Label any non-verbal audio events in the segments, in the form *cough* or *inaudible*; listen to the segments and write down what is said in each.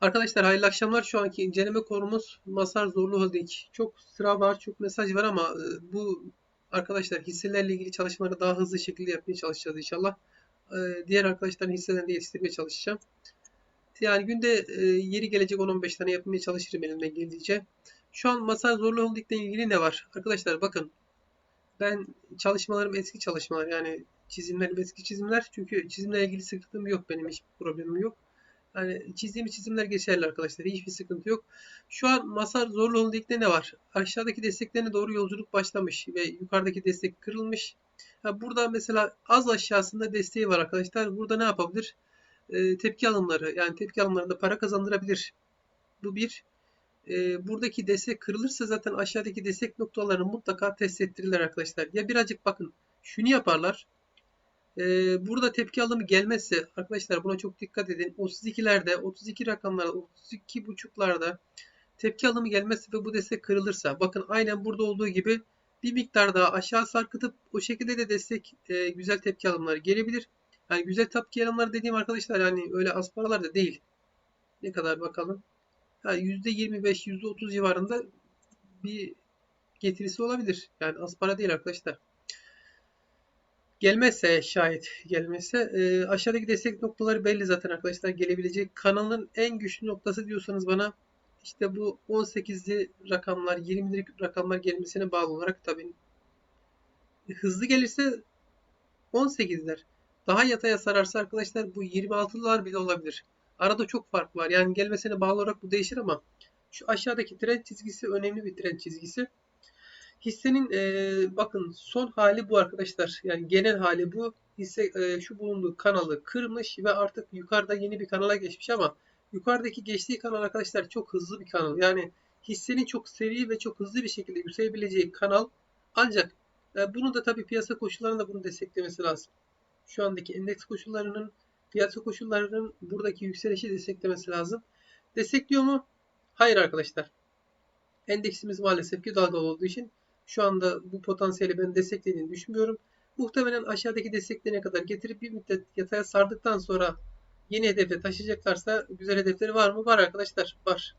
Arkadaşlar hayırlı akşamlar. Şu anki inceleme konumuz Masar Zorlu Holding. Çok sıra var, çok mesaj var ama e, bu arkadaşlar hisselerle ilgili çalışmaları daha hızlı şekilde yapmaya çalışacağız inşallah. E, Diğer arkadaşların hisselerini de yetiştirmeye çalışacağım. Yani günde e, yeri gelecek 10-15 tane yapmaya çalışırım elimden geldiğince. Şu an Masar Zorlu Holding ile ilgili ne var? Arkadaşlar bakın ben çalışmalarım eski çalışmalar yani çizimlerim eski çizimler. Çünkü çizimle ilgili sıkıntım yok benim hiçbir problemim yok. Yani çizdiğim çizimler geçerli arkadaşlar. Hiçbir sıkıntı yok. Şu an Masar Zorlu Holding'de ne var? Aşağıdaki desteklerine doğru yolculuk başlamış ve yukarıdaki destek kırılmış. Ha, burada mesela az aşağısında desteği var arkadaşlar. Burada ne yapabilir? Ee, tepki alımları yani tepki alımlarında para kazandırabilir. Bu bir. Ee, buradaki destek kırılırsa zaten aşağıdaki destek noktalarını mutlaka test ettirirler arkadaşlar. Ya birazcık bakın şunu yaparlar. Ee, burada tepki alımı gelmezse arkadaşlar buna çok dikkat edin. 32'lerde 32 rakamlarda 32 buçuklarda tepki alımı gelmezse ve bu destek kırılırsa bakın aynen burada olduğu gibi bir miktar daha aşağı sarkıtıp o şekilde de destek e, güzel tepki alımları gelebilir. Yani güzel tepki alımları dediğim arkadaşlar yani öyle az paralar da değil. Ne kadar bakalım. Yani %25 %30 civarında bir getirisi olabilir. Yani az para değil arkadaşlar. Gelmezse şayet gelmezse e, aşağıdaki destek noktaları belli zaten arkadaşlar gelebilecek. Kanalın en güçlü noktası diyorsanız bana işte bu 18'li rakamlar 20'li rakamlar gelmesine bağlı olarak tabii hızlı gelirse 18'ler. Daha yataya sararsa arkadaşlar bu 26'lar bile olabilir. Arada çok fark var. Yani gelmesine bağlı olarak bu değişir ama şu aşağıdaki trend çizgisi önemli bir trend çizgisi. Hissenin e, bakın son hali bu arkadaşlar. Yani genel hali bu. Hisse e, şu bulunduğu kanalı kırmış ve artık yukarıda yeni bir kanala geçmiş ama yukarıdaki geçtiği kanal arkadaşlar çok hızlı bir kanal. Yani hissenin çok seri ve çok hızlı bir şekilde yükselebileceği kanal. Ancak e, bunu da tabii piyasa koşullarında bunu desteklemesi lazım. Şu andaki endeks koşullarının piyasa koşullarının buradaki yükselişi desteklemesi lazım. Destekliyor mu? Hayır arkadaşlar. Endeksimiz maalesef ki dalgalı olduğu için şu anda bu potansiyeli ben desteklediğini düşünmüyorum. Muhtemelen aşağıdaki desteklerine kadar getirip bir müddet yataya sardıktan sonra yeni hedefe taşıyacaklarsa güzel hedefleri var mı? Var arkadaşlar. Var.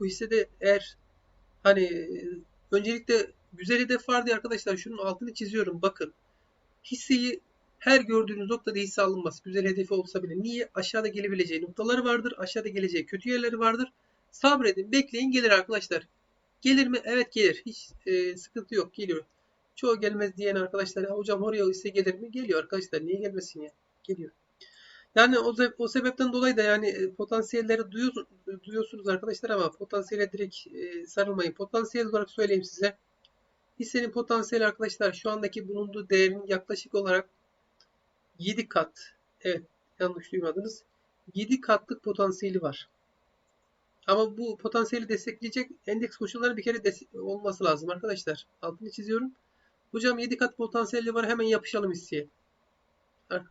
Bu hissede eğer hani öncelikle güzel hedef var diye arkadaşlar şunun altını çiziyorum. Bakın hisseyi her gördüğünüz noktada hisse alınmaz. Güzel hedefi olsa bile. Niye? Aşağıda gelebileceği noktaları vardır. Aşağıda geleceği kötü yerleri vardır. Sabredin, bekleyin gelir arkadaşlar. Gelir mi? Evet gelir. Hiç e, sıkıntı yok. Geliyor. Çoğu gelmez diyen arkadaşlar hocam oraya ise gelir mi? Geliyor arkadaşlar. Niye gelmesin ya? Geliyor. Yani o, o sebepten dolayı da yani e, potansiyelleri duyuyorsunuz, duyuyorsunuz arkadaşlar ama potansiyele direkt e, sarılmayın. Potansiyel olarak söyleyeyim size. Hissenin potansiyeli arkadaşlar şu andaki bulunduğu değerin yaklaşık olarak 7 kat. Evet yanlış duymadınız. 7 katlık potansiyeli var. Ama bu potansiyeli destekleyecek endeks koşulları bir kere olması lazım arkadaşlar. Altını çiziyorum. Hocam 7 kat potansiyeli var hemen yapışalım hisseye.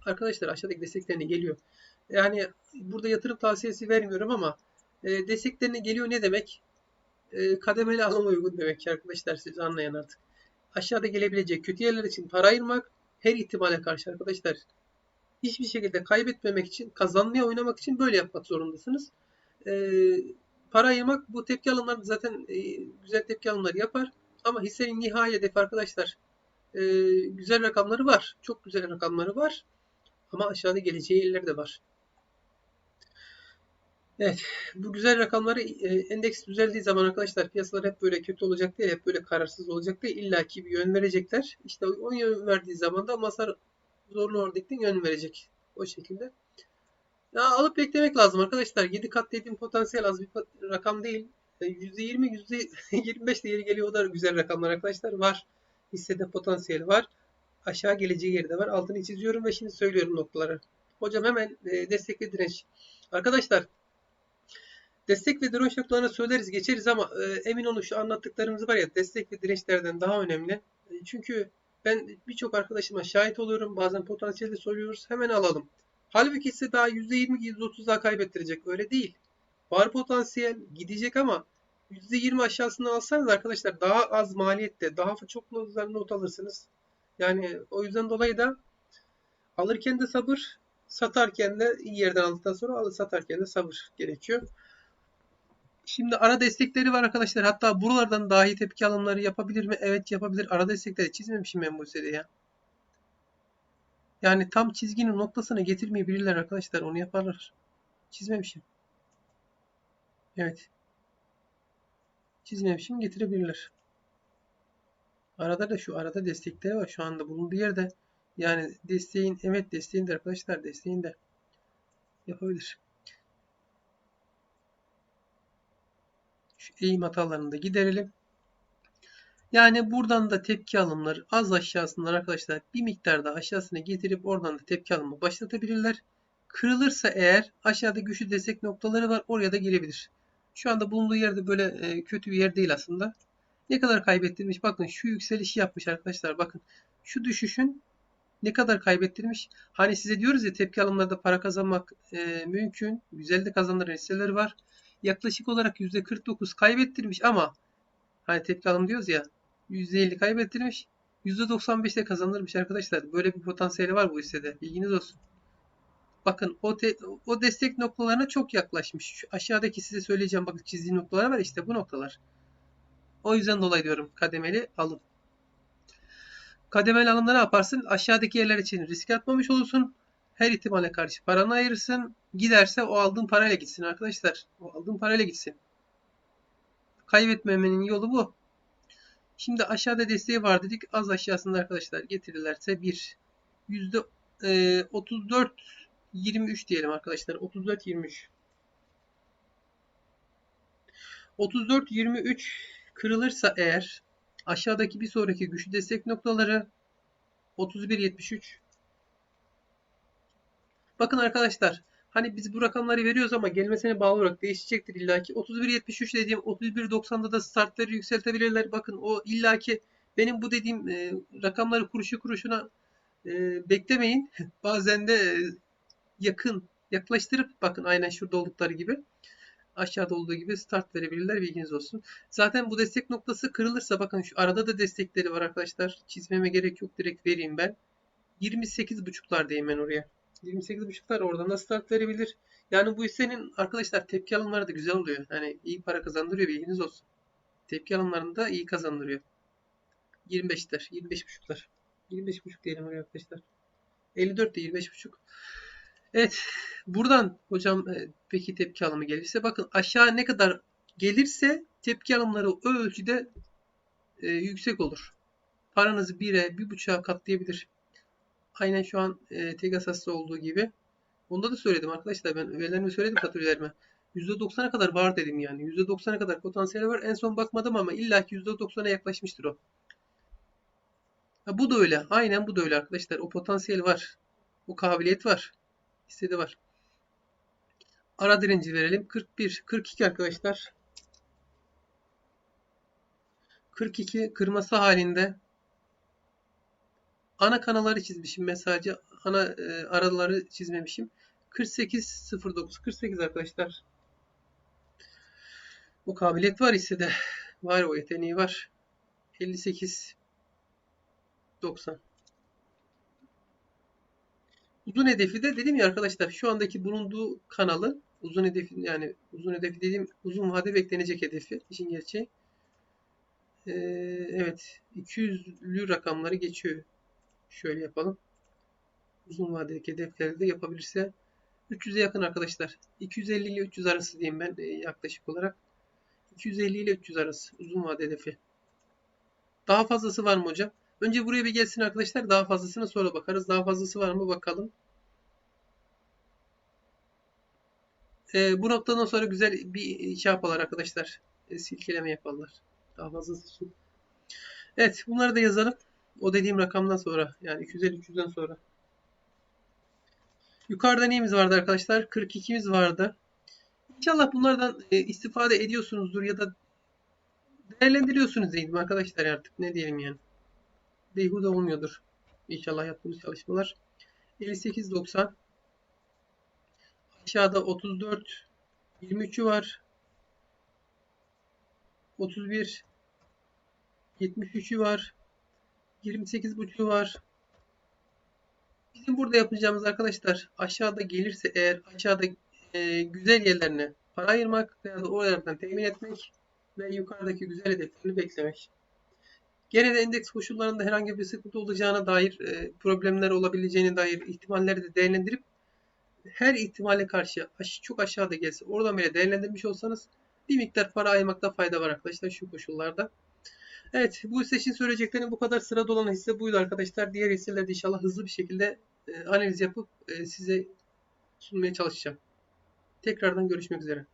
Arkadaşlar aşağıdaki desteklerine geliyor. Yani burada yatırım tavsiyesi vermiyorum ama e, desteklerine geliyor ne demek? E, kademeli alım uygun demek ki arkadaşlar siz anlayan artık. Aşağıda gelebilecek kötü yerler için para ayırmak her ihtimale karşı arkadaşlar hiçbir şekilde kaybetmemek için kazanmaya oynamak için böyle yapmak zorundasınız. E, para ayırmak bu tepki alımları zaten e, güzel tepki alımları yapar. Ama hissenin nihai hedefi arkadaşlar e, güzel rakamları var. Çok güzel rakamları var. Ama aşağıda geleceği yerler de var. Evet. Bu güzel rakamları e, endeks düzeldiği zaman arkadaşlar piyasalar hep böyle kötü olacak değil, hep böyle kararsız olacak değil. İlla ki bir yön verecekler. İşte o yön verdiği zaman da masar zorlu oradaki yön verecek. O şekilde. Ya alıp beklemek lazım arkadaşlar. 7 kat dediğim potansiyel az bir rakam değil. %20, %25 *laughs* de yeri geliyor. O da güzel rakamlar arkadaşlar. Var. Hissede potansiyeli var. Aşağı geleceği yeri de var. Altını çiziyorum ve şimdi söylüyorum noktaları. Hocam hemen e, destek ve direnç. Arkadaşlar destek ve direnç noktalarına söyleriz geçeriz ama e, emin olun şu anlattıklarımız var ya destek ve dirençlerden daha önemli. E, çünkü ben birçok arkadaşıma şahit oluyorum. Bazen potansiyeli soruyoruz. Hemen alalım. Halbuki ise daha %20 %30 daha kaybettirecek. Öyle değil. Var potansiyel gidecek ama %20 aşağısını alsanız arkadaşlar daha az maliyette daha çok not alırsınız. Yani o yüzden dolayı da alırken de sabır, satarken de iyi yerden aldıktan sonra alır satarken de sabır gerekiyor. Şimdi ara destekleri var arkadaşlar. Hatta buralardan dahi tepki alımları yapabilir mi? Evet yapabilir. Ara destekleri çizmemişim ben bu ya. Yani tam çizginin noktasına getirmeyebilirler arkadaşlar. Onu yaparlar. Çizmemişim. Evet. Çizmemişim getirebilirler. Arada da şu arada destekleri var. Şu anda bulunduğu yerde. Yani desteğin evet desteğin de arkadaşlar desteğin de yapabilir. Şu eğim hatalarını da giderelim. Yani buradan da tepki alımları az aşağısından arkadaşlar bir miktar daha aşağısına getirip oradan da tepki alımı başlatabilirler. Kırılırsa eğer aşağıda güçlü destek noktaları var oraya da girebilir. Şu anda bulunduğu yerde böyle e, kötü bir yer değil aslında. Ne kadar kaybettirmiş? Bakın şu yükselişi yapmış arkadaşlar. Bakın şu düşüşün ne kadar kaybettirmiş? Hani size diyoruz ya tepki alımlarda para kazanmak e, mümkün. Güzel de kazandıran hisseleri var. Yaklaşık olarak %49 kaybettirmiş ama hani tepki alım diyoruz ya %50 kaybettirmiş. %95 de kazanırmış arkadaşlar. Böyle bir potansiyeli var bu hissede. Bilginiz olsun. Bakın o, te, o destek noktalarına çok yaklaşmış. Şu aşağıdaki size söyleyeceğim bakın çizdiği noktalar var işte bu noktalar. O yüzden dolayı diyorum kademeli alım. Kademeli alımda ne yaparsın? Aşağıdaki yerler için risk atmamış olursun. Her ihtimale karşı paranı ayırırsın. Giderse o aldığın parayla gitsin arkadaşlar. O aldığın parayla gitsin. Kaybetmemenin yolu bu. Şimdi aşağıda desteği var dedik. Az aşağısında arkadaşlar getirirlerse bir yüzde e, 34 23 diyelim arkadaşlar. 34 23. 34 23 kırılırsa eğer aşağıdaki bir sonraki güçlü destek noktaları 31 73. Bakın arkadaşlar Hani biz bu rakamları veriyoruz ama gelmesine bağlı olarak değişecektir illaki. 31.73 dediğim 31.90'da da startları yükseltebilirler. Bakın o illaki benim bu dediğim e, rakamları kuruşu kuruşuna e, beklemeyin. *laughs* Bazen de e, yakın yaklaştırıp bakın aynen şurada oldukları gibi aşağıda olduğu gibi start verebilirler bilginiz olsun. Zaten bu destek noktası kırılırsa bakın şu arada da destekleri var arkadaşlar. Çizmeme gerek yok direkt vereyim ben. 28.5'lardayım ben oraya. 28.5'lar oradan da start verebilir. Yani bu hissenin arkadaşlar tepki alımları da güzel oluyor. Yani iyi para kazandırıyor bilginiz olsun. Tepki alımlarında iyi kazandırıyor. 25'ler, 25.5'lar. 25.5 diyelim arkadaşlar. 54 de 25.5. Evet. Buradan hocam e, peki tepki alımı gelirse bakın aşağı ne kadar gelirse tepki alımları o ölçüde e, yüksek olur. Paranızı 1'e 1.5'a katlayabilir. Aynen şu an e, Tegasas'ta olduğu gibi. Onda da söyledim arkadaşlar ben üyelerime söyledim katılülerime. %90'a kadar var dedim yani. %90'a kadar potansiyeli var. En son bakmadım ama illaki %90'a yaklaşmıştır o. Ha, bu da öyle. Aynen bu da öyle arkadaşlar. O potansiyel var. O kabiliyet var. İstedi var. Ara direnci verelim. 41, 42 arkadaşlar. 42 kırması halinde ana kanalları çizmişim sadece ana e, araları çizmemişim. 4809 48 arkadaşlar. Bu kabiliyet var ise de var o yeteneği var. 58 90 Uzun hedefi de dedim ya arkadaşlar şu andaki bulunduğu kanalı uzun hedefi yani uzun hedefi dediğim uzun vade beklenecek hedefi işin gerçeği. Ee, evet 200'lü rakamları geçiyor Şöyle yapalım. Uzun vadeli hedefleri de yapabilirse 300'e yakın arkadaşlar. 250 ile 300 arası diyeyim ben e, yaklaşık olarak. 250 ile 300 arası uzun vade hedefi. Daha fazlası var mı hocam? Önce buraya bir gelsin arkadaşlar. Daha fazlasına sonra bakarız. Daha fazlası var mı bakalım. Ee, bu noktadan sonra güzel bir şey yaparlar arkadaşlar. E, silkeleme yaparlar. Daha fazlası. Evet bunları da yazalım. O dediğim rakamdan sonra yani 250-300'den sonra. Yukarıda neyimiz vardı arkadaşlar? 42'miz vardı. İnşallah bunlardan e, istifade ediyorsunuzdur ya da değerlendiriyorsunuz diyelim arkadaşlar artık. Ne diyelim yani. Beyhude olmuyordur. İnşallah yaptığımız çalışmalar. 58.90 Aşağıda 34 23'ü var. 31 73'ü var. 28.5'u var. Bizim burada yapacağımız arkadaşlar aşağıda gelirse eğer aşağıda e, güzel yerlerine para ayırmak veya da oralardan temin etmek ve yukarıdaki güzel hedeflerini beklemek. Gene de endeks koşullarında herhangi bir sıkıntı olacağına dair e, problemler olabileceğine dair ihtimalleri de değerlendirip her ihtimale karşı çok aşağıda gelse oradan bile değerlendirmiş olsanız bir miktar para ayırmakta fayda var arkadaşlar şu koşullarda. Evet bu hisse için söyleyeceklerim bu kadar. Sırada olan hisse buydu arkadaşlar. Diğer hisselerde inşallah hızlı bir şekilde e, analiz yapıp e, size sunmaya çalışacağım. Tekrardan görüşmek üzere.